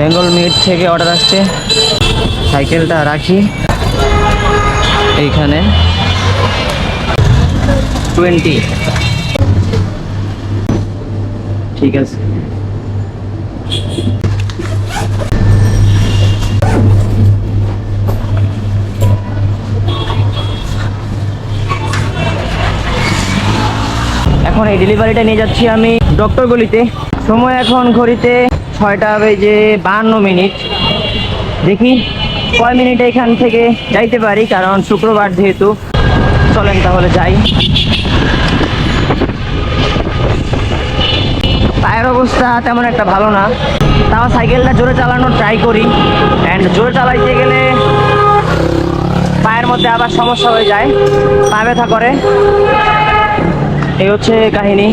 Bengal meet থেকে order আসছে। সাইকেলটা রাখি। এইখানে। টোয়েন্টি ঠিক আছে। এখন এই ডেলিভারিটা নিয়ে যাচ্ছি আমি ডক্টর গলিতে। সময় এখন ঘড়িতে ছয়টা বেজে বাহান্ন মিনিট। দেখি কয় মিনিটে এখান থেকে যাইতে পারি, কারণ শুক্রবার যেহেতু। চলেন তাহলে যাই। পায়ের অবস্থা তেমন একটা ভালো না। তাও সাইকেলটা জোরে চালানোর ট্রাই করি। অ্যান্ড জোরে চালাইতে গেলে পায়ের মধ্যে আবার সমস্যা হয়ে যায়। পা ব্যথা করে। এই হচ্ছে কাহিনী।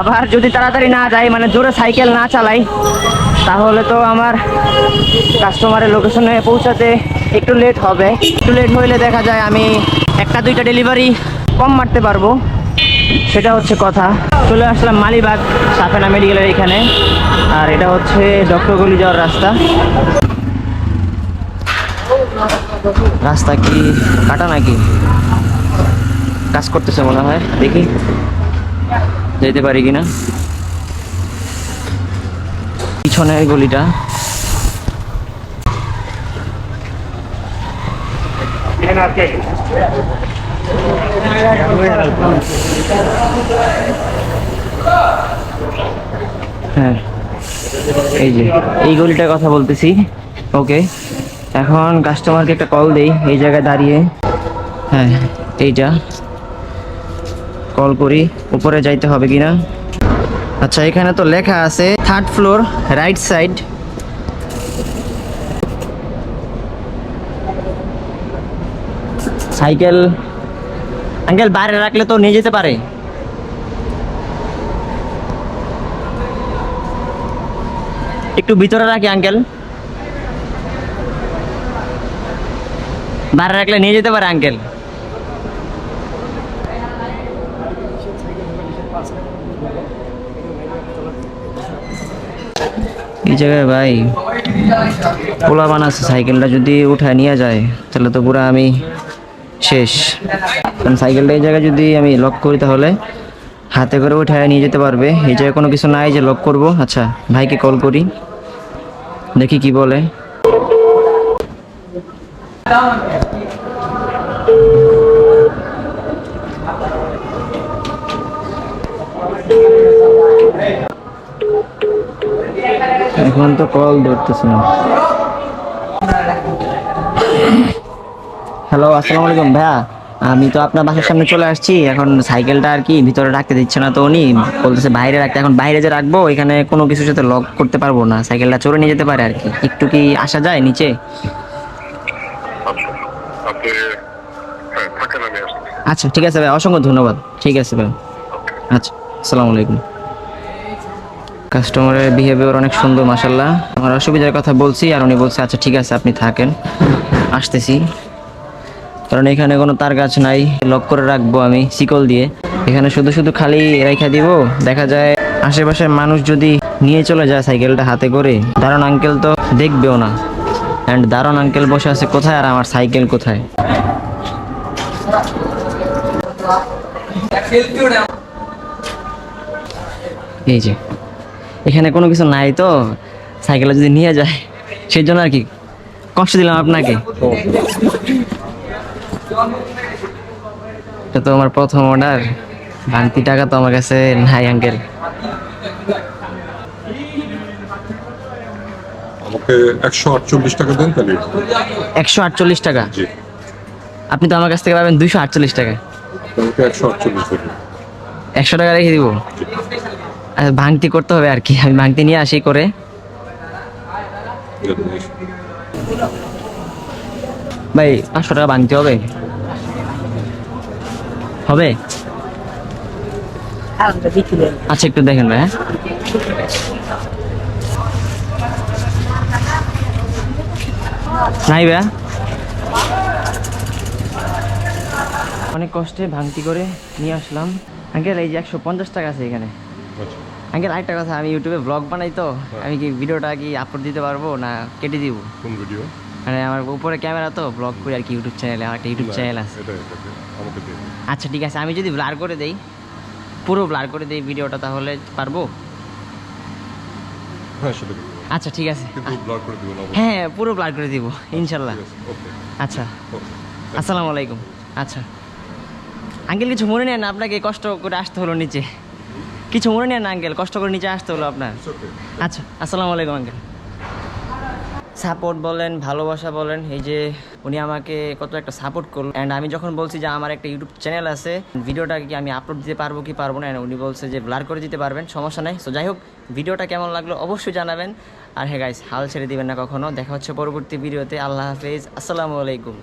আবার যদি তাড়াতাড়ি না যাই মানে জোরে সাইকেল না চালাই, তাহলে তো আমার কাস্টমারের লোকেশনে পৌঁছাতে একটু লেট হবে। একটু লেট হইলে দেখা যায় আমি একটা দুইটা ডেলিভারি কম মারতে পারব। সেটা হচ্ছে কথা। চলে আসলাম মালিবাগ, সাফেনা মেডিকেলের এখানে। আর এটা হচ্ছে ডক্টর গলি যাওয়ার রাস্তা। রাস্তা কি কাটা নাকি? কাজ করতেছে মনে হয়। দেখি। যেতে পারি কিনা? পিছনের গলিটা। হ্যাঁ এই যে, এই গলিটার কথা বলতেছি। ওকে এখন কাস্টমারকে একটা কল দেই, এই জায়গায় দাঁড়িয়ে। হ্যাঁ এইটা। কল করি, উপরে যাইতে হবে কিনা? আচ্ছা এখানে তো লেখা আছে third floor right side cycle uncle বাইরে রাখলে তো নিয়ে যেতে পারে। একটু ভিতরে রাখি আঙ্কেল বাইরে রাখলে নিয়ে যেতে পারে আঙ্কেল এই জায়গায় ভাই, পোলা বানাচ্ছে সাইকেলটা যদি উঠায় নিয়ে যায়, তাহলে তো পুরো আমি শেষ। কারণ সাইকেলটা এই জায়গায় যদি আমি লক করি তাহলে হাতে করে উঠায় নিয়ে যেতে পারবে। এই জায়গায় কোনো কিছু নাই যে লক করব। আচ্ছা ভাইকে কল করি। দেখি কি বলে। এখন তো কল ধরতেছে না হ্যালো আসসালামু আলাইকুম ভাইয়া। আমি তো আপনার বাসার সামনে চলে আসছি। এখন সাইকেলটা আর কি ভিতরে রাখতে দিচ্ছে না তো উনি। বলতেছে বাইরে রাখতে। এখন বাইরে যে রাখব এখানে কোনো কিছুর সাথে লক করতে পারব না। সাইকেলটা চড়ে নিয়ে যেতে পারে আর কি। একটু কি আসা যায় নিচে? আচ্ছা আচ্ছা ঠিক আছে ভাই অসংখ্য ধন্যবাদ। ঠিক আছে ভাই আচ্ছা আসসালামু আলাইকুম। কাস্টমারের বিহেভিয়ার অনেক সুন্দর মাসাল্লাহ আমার অসুবিধার কথা বলছি আর উনি বলছে আচ্ছা ঠিক আছে, আপনি থাকেন। আসতেছি। কারণ এখানে কোনো তার গাছ নাই লক করে রাখব আমি শিকল দিয়ে। এখানে শুধু শুধু খালি রেখা দিব, দেখা যায় আশেপাশের মানুষ যদি নিয়ে চলে যায় সাইকেলটা হাতে করে, দারুণ আঙ্কেল তো দেখবেও না। অ্যান্ড দারুণ আঙ্কেল বসে আছে কোথায় আর আমার সাইকেল কোথায়? এই যে। এখানে কোনো কিছু নাই তো সাইকেলে যদি নিয়ে যায় সেই জন্য আর কি কষ্ট দিলাম আপনাকে। এটা তো আমার প্রথম অর্ডার ভাঙতি টাকা তো আমার কাছে নাই আঙ্কেল আমাকে একশো আটচল্লিশ টাকা দেন তাহলে। একশো আটচল্লিশ টাকা? আপনি তো আমার কাছ থেকে পাবেন দুইশো আটচল্লিশ টাকা। একশো আটচল্লিশ দেবেন একশো টাকা রেখে দিব। ভাঙতি করতে হবে আর কি। আমি ভাঙতি নিয়ে আসি করে। ভাই, পাঁচশো টাকা ভাঙতে হবে? হবে? আচ্ছা একটু দেখেন ভাই হ্যাঁ। নাই ভাইয়া অনেক কষ্টে ভাঙতি করে নিয়ে আসলাম। আঙ্কেল, এই যে একশো পঞ্চাশ টাকা আছে এখানে। আঙ্কেল আরেকটা কথা আমি ইউটিউবে ব্লগ বানাই তো হ্যাঁ। আমি কি ভিডিওটা কি আপলোড দিতে পারব না কেটে দিব? কোন ভিডিও মানে আমার উপরে ক্যামেরা তো ব্লগ করি আর কি ইউটিউব চ্যানেলে আমার একটা ইউটিউব চ্যানেল আছে। আচ্ছা ঠিক আছে আমি যদি ব্লার করে দেই পুরো ব্লার করে দেই ভিডিওটা তাহলে পারব? হ্যাঁ। আচ্ছা ঠিক আছে। অবশ্যই। হ্যাঁ পুরো ব্লার করে দিব ইনশাল্লাহ। আছে ওকে আচ্ছা। আসসালামু আলাইকুম। আচ্ছা। আঙ্কেল কিছু মনে নেন আপনাকে কষ্ট করে আসতে হলো নিচে। কিছু মনে নেন আঙ্কেল কষ্ট করে নিচে আসতে হলো আপনার। আচ্ছা আসসালামু আলাইকুম আঙ্কেল। সাপোর্ট বলেন ভালোবাসা বলেন এই যে উনি আমাকে কত একটা সাপোর্ট করল। অ্যান্ড আমি যখন বলছি যে আমার একটা ইউটিউব চ্যানেল আছে ভিডিওটা কি আমি আপলোড দিতে পারব কি পারব না উনি বলছে যে ব্লার করে দিতে পারবেন সমস্যা নাই। সো যাই হোক ভিডিওটা কেমন লাগল অবশ্যই জানাবেন। আর হ্যাঁ গাইস হাল ছেড়ে দিবেন না কখনো। দেখা হচ্ছে পরবর্তী ভিডিওতে। আল্লাহ হাফেজ। আসসালামু আলাইকুম।